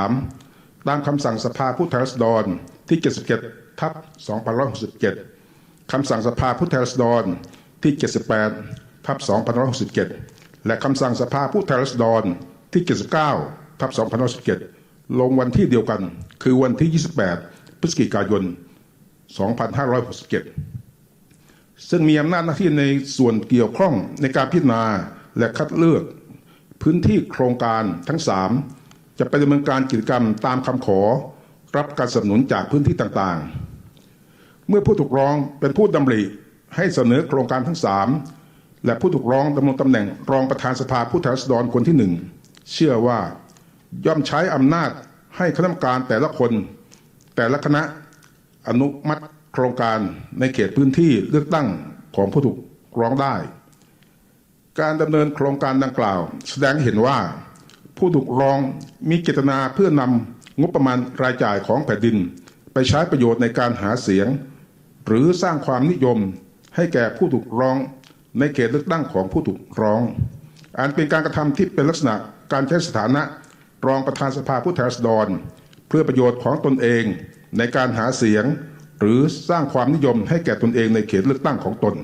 ตามคำสั่งสภาผู้แทนราษฎรที่ 77 ทับ2567 คำสั่งสภาผู้แทนราษฎรที่ 78 ทับ2567 และคำสั่งสภาผู้แทนราษฎรที่ 79 ทับ2567 ลงวันที่เดียวกัน คือวันที่ 28 พฤศจิกายน 2567 ซึ่งมีอำนาจหน้าที่ในส่วนเกี่ยวข้องในการพิจารณาและคัดเลือก พื้นที่โครงการทั้ง 3 จะไปดำเนินการกิจกรรมตามคำขอรับการสนับสนุนจากพื้นที่ต่างๆ เมื่อผู้ถูกร้องเป็นผู้ดำริให้เสนอโครงการทั้ง 3 และผู้ถูกร้องดำรงตำแหน่งรองประธานสภาผู้แทนราษฎรคนที่หนึ่งเชื่อว่าย่อมใช้อำนาจให้คณะกรรมการแต่ละคน แต่ละคณะอนุมัติโครงการในเขตพื้นที่เลือกตั้งของผู้ถูกร้องได้ การดำเนินโครงการดังกล่าว แสดงเห็นว่า ผู้ถูกร้องมีเจตนาเพื่อนำงบประมาณรายจ่ายของแผ่นดิน ไปใช้ประโยชน์ในการหาเสียง หรือสร้างความนิยมให้แก่ผู้ถูกร้อง ในเขตเลือกตั้งของผู้ถูกร้องอันเป็นการกระทำที่เป็นลักษณะการใช้สถานะรองประธานสภาผู้แทนราษฎร เพื่อประโยชน์ของตนเองในการหาเสียง หรือสร้างความนิยมให้แก่ตนเองในเขตเลือกตั้งของตน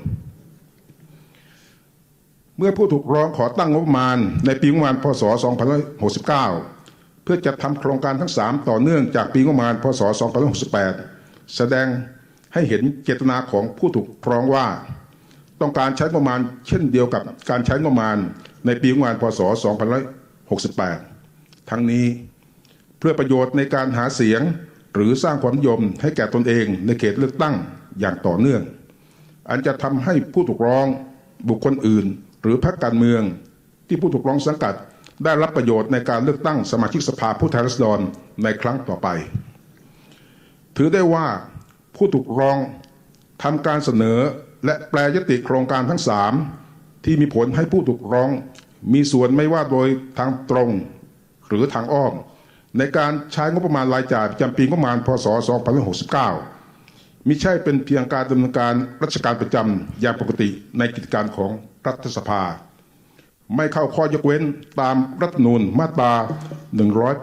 เมื่อผู้ถูกร้องขอตั้งงบประมาณ ในปีงบประมาณพศ 2569 เพื่อจัดทำโครงการทั้ง 3 ต่อเนื่องจากปีงบประมาณพศ 2568 แสดงให้เห็นเจตนาของผู้ถูกร้องว่า ต้องการใช้งบประมาณเช่นเดียวกับการใช้งบประมาณในปีงบประมาณพศ 2568 ทั้งนี้เพื่อประโยชน์ในการหาเสียงหรือสร้างความนิยมให้แก่ตนเองในเขตเลือกตั้งอย่างต่อเนื่อง อันจะทำให้ผู้ถูกร้องบุคคลอื่น หรือพรรคการเมืองที่ผู้ถูกร้องสังกัด ได้รับประโยชน์ในการเลือกตั้งสมาชิกสภาผู้แทนราษฎรในครั้งต่อไป ถือได้ว่าผู้ถูกร้องทำการเสนอและแปลยติโครงการทั้งสามที่มีผลให้ผู้ถูกร้อง มีส่วนไม่ว่าโดยทางตรงหรือทางอ้อม ในการใช้งบประมาณรายจ่ายประจำปีงบประมาณพศ 2569 มิใช่เป็นเพียงการดำเนินการราชการประจำอย่างปกติในกิจการของรัฐสภา ไม่เข้าข้อยกเว้นตามรัฐนูญมาตรา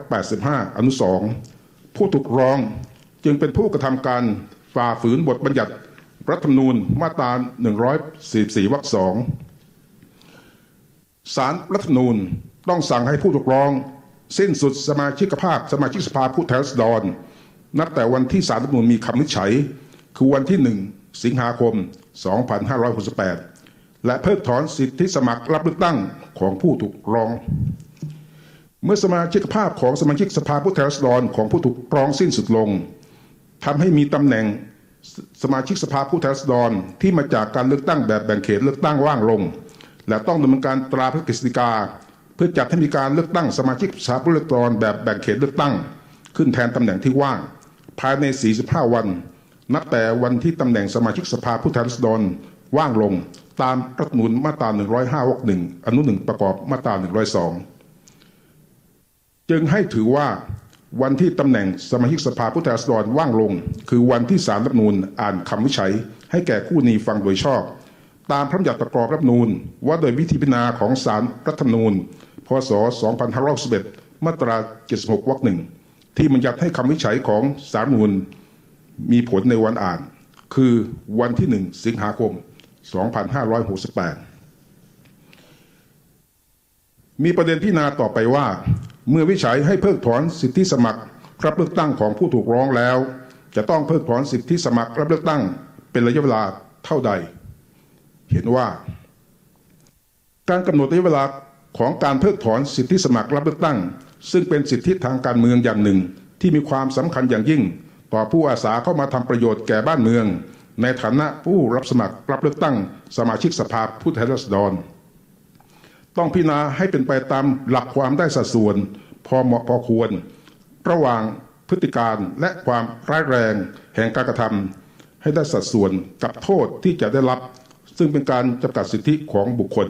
185 อนุ 2 ผู้ถูกร้องจึงเป็นผู้กระทำการฝ่าฝืนบทบัญญัติรัฐธรรมนูญมาตรา 144 วรรคสองศาลรัฐธรรมนูญต้องสั่งให้ผู้ถูกร้อง สิ้นสุดสมาชิกภาพสมาชิกสภาผู้แทนราษฎร นับแต่วันที่ศาลรัฐธรรมนูญมีคำวินิจฉัย คือวันที่ 1 สิงหาคม 2568 และเพิกถอนสิทธิสมัครรับเลือกตั้งของผู้ถูกร้อง เมื่อสมาชิกภาพของสมาชิกสภาผู้แทนราษฎรของผู้ถูกร้องสิ้นสุดลงทำให้มีตำแหน่งสมาชิกสภาผู้แทนราษฎรที่มาจากการเลือกตั้งแบบแบ่งเขตเลือกตั้งว่างลง และต้องดำเนินการตราพระกฤษฎีกา เพื่อจัดให้มีการเลือกตั้งสมาชิกสภาผู้แทนราษฎรแบบแบ่งเขตเลือกตั้ง ขึ้นแทนตำแหน่งที่ว่าง ภายใน 45 วัน นับแต่วันที่ตำแหน่งสมาชิกสภาผู้แทนราษฎรว่างลงตามรัฐมนูญมาตรา 105วรรคหนึ่งอนุหนึ่งประกอบมาตรา 102 จึงให้ถือว่าวันที่ตำแหน่งสมาชิกสภาผู้แทนราษฎรว่างลง คือวันที่สารรัฐมนูญอ่านคำวิจัย ให้แก่คู่นีฟังโดยชอบ ตามพระบัญญัติประกอบรัฐมนูญว่าโดยวิธีพิจารณาของสารรัฐธรรมนูญ พศ 2511 มาตรา 76วรรคหนึ่งที่บัญญัติให้คำวิจัยของสารรัฐมนูญ มีผลในวันอ่าน คือวันที่ 1 สิงหาคม 2568 มีประเด็นพิจารณาต่อไปว่า เมื่อวิจัยให้เพิกถอนสิทธิสมัครรับเลือกตั้งของผู้ถูกร้องแล้ว จะต้องเพิกถอนสิทธิสมัครรับเลือกตั้ง เป็นระยะเวลาเท่าใด เห็นว่า การกำหนดระยะเวลาของการเพิกถอนสิทธิสมัครรับเลือกตั้ง ซึ่งเป็นสิทธิทางการเมืองอย่างหนึ่งที่มีความสำคัญอย่างยิ่ง ต่อผู้อาสาเข้ามาทำประโยชน์แก่บ้านเมือง ในฐานะผู้รับสมัครรับเลือกตั้งสมาชิกสภาผู้แทนราษฎร ต้องพิจารณาให้เป็นไปตามหลักความได้สัดส่วน พอเหมาะพอควร ระหว่างพฤติการและความร้ายแรงแห่งการกระทำให้ได้สัดส่วนกับโทษที่จะได้รับ ซึ่งเป็นการจำกัดสิทธิของบุคคล